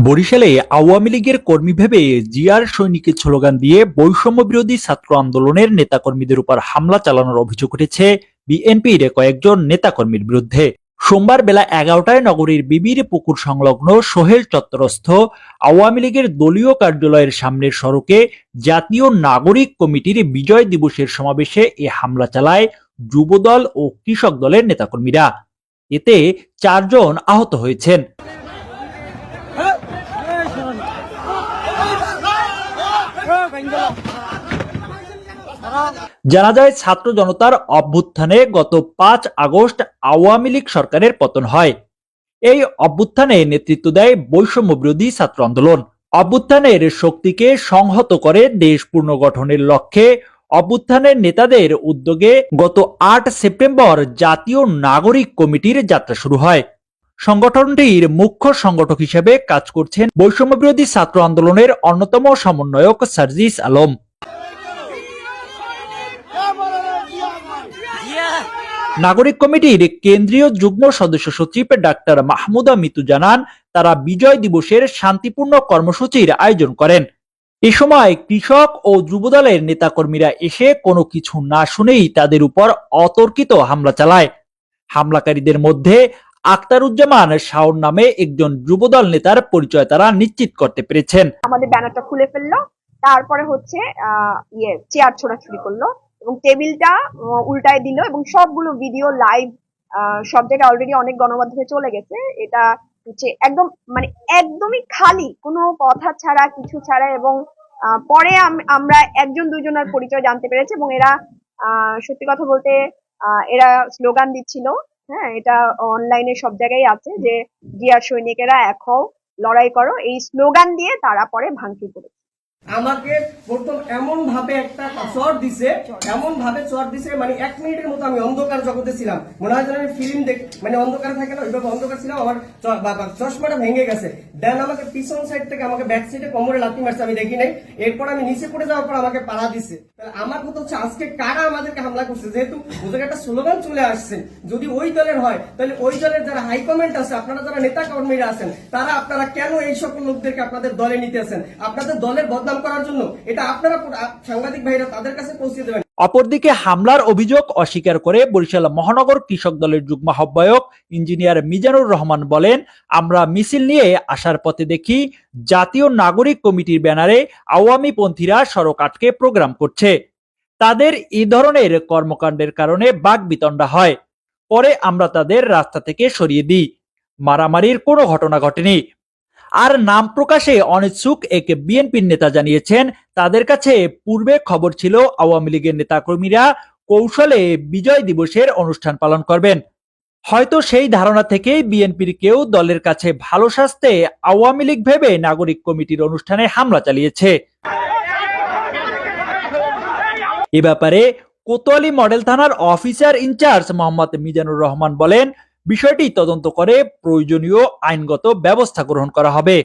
বরিশালে আওয়ামী লীগের কর্মী ভেবে জিয়ার সৈনিকের স্লোগান দিয়ে বৈষম্য বিরোধী ছাত্র আন্দোলনের নেতাকর্মীদের উপর হামলা চালানোর অভিযোগ উঠেছে বিএনপির কয়েকজন নেতাকর্মীর বিরুদ্ধে। সোমবার বেলা এগারোটায় নগরীর বিবির পুকুর সংলগ্ন সোহেল চত্বরস্থ আওয়ামী লীগের দলীয় কার্যালয়ের সামনের সড়কে জাতীয় নাগরিক কমিটির বিজয় দিবসের সমাবেশে এ হামলা চালায় যুবদল ও কৃষক দলের নেতাকর্মীরা। এতে চারজন আহত হয়েছেন। জানা যায়, ছাত্র জনতার অভ্যুত্থানে গত পাঁচ আগস্ট আওয়ামী লীগ সরকারের পতন হয়। এই অভ্যুত্থানে নেতৃত্ব দেয় বৈষম্য বিরোধী ছাত্র আন্দোলন। অভ্যুত্থানের শক্তিকে সংহত করে দেশ পুনর্গঠনের লক্ষ্যে অভ্যুত্থানের নেতাদের উদ্যোগে গত আট সেপ্টেম্বর জাতীয় নাগরিক কমিটির যাত্রা শুরু হয়। সংগঠনটির মুখ্য সংগঠক হিসেবে কাজ করছেন বৈষম্য বিরোধী ছাত্র আন্দোলনের অন্যতম সমন্বয়ক সার্জিস আলম। নাগরিক কমিটির কেন্দ্রীয় যুগ্ম সদস্য সচিব ডাক্তার মাহমুদা মিতু জানান, তারা বিজয় দিবসের শান্তিপূর্ণ কর্মসূচির আয়োজন করেন। এ সময় কৃষক ও যুবদলের নেতাকর্মীরা এসে কোনো কিছু না শুনেই তাদের উপর অতর্কিত হামলা চালায়। হামলাকারীদের মধ্যে আক্তারুজ্জামান শাওন নামে একজন যুবদল নেতার পরিচয় তারা নিশ্চিত করতে পেরেছেন। আমাদের ব্যানারটা খুলে ফেলল, তারপরে হচ্ছে ইয়ে চেয়ার ছোড়াছুড়ি করল এবং টেবিলটা উল্টায় দিল এবং সবগুলো ভিডিও লাইভ সব জায়গায় অলরেডি অনেক গণমাধ্যমে চলে গেছে। এটা হচ্ছে একদম মানে একদমই খালি, কোনো কথা ছাড়া, কিছু ছাড়া এবং পরে আম- আমরা একজন দুজনের পরিচয় জানতে পেরেছি এবং এরা সত্যি কথা বলতে এরা স্লোগান দিচ্ছিল হ্যাঁ এটা অনলাইনে সব জায়গায় আছে যে জিয়ার সৈনিকেরা এক হও লড়াই করো। এই স্লোগান দিয়ে তারা পরে ভাঙচুর করেছে। আমাকে প্রথম এমন ভাবে একটা চর দিছে এমন ভাবে চর দিছে মানে এক মিনিটের মতো আমি অন্ধকার জগতে ছিলাম। মনে হয় আমি ফিল্ম দেখ মানে অন্ধকার থাকে না, ওইভাবে অন্ধকার ছিলাম, আমার চশমাটা ভেঙে গেছে। দেন আমাকে পিছন সাইড থেকে আমাকে ব্যাক সাইডে কোমরে লাথি মারছে, আমি দেখি নাই। এরপর আমি নিচে পড়ে যাওয়ার পর আমাকে পাড়া দিছে। আমার কথা হচ্ছে, আজকে কারা আমাদেরকে হামলা করছে? যেহেতু ওদের একটা স্লোগান চলে আসছে, যদি ওই দলের হয়, তাহলে ওই দলের যারা হাইকমেন্ট আছে, আপনারা যারা নেতা কর্মীরা আছেন, তারা আপনারা কেন এই সকল লোকদেরকে আপনাদের দলে নিতে আছেন আপনাদের দলের বদনাম করার জন্য এটা আপনারা সাংবাদিক ভাইরা তাদের কাছে পৌঁছে দেবেন। অপরদিকে হামলার অভিযোগ অস্বীকার করে বরিশাল মহানগর কৃষক দলের যুগ্ম আহ্বায়ক ইঞ্জিনিয়ার মিজানুর রহমান বলেন, আমরা মিছিল নিয়ে আসার পথে দেখি জাতীয় নাগরিক কমিটির ব্যানারে আওয়ামী পন্থীরা সড়ক আটকে প্রোগ্রাম করছে। তাদের এই ধরনের কর্মকাণ্ডের কারণে বাঘ বিতণ্ডা হয়। পরে আমরা তাদের রাস্তা থেকে সরিয়ে দিই। মারামারির কোনো ঘটনা ঘটেনি। আর নাম প্রকাশে অনিচ্ছুক এক বিএনপির নেতা জানিয়েছেন, তাদের কাছে পূর্বে খবর ছিল আওয়ামী লীগের নেতাকর্মীরা কৌশলে বিজয় দিবসের অনুষ্ঠান পালন করবেন। হয়তো সেই ধারণা থেকেই বিএনপির কেউ দলের কাছে ভালো স্বাস্থ্যে আওয়ামী লীগ ভেবে নাগরিক কমিটির অনুষ্ঠানে হামলা চালিয়েছে। এ ব্যাপারে কোতোয়ালি মডেল থানার officer in charge Mohammad Mizanur Rahman বলেন বিষয়টি তদন্ত করে প্রয়োজনীয় আইনগত ব্যবস্থা গ্রহণ করা হবে।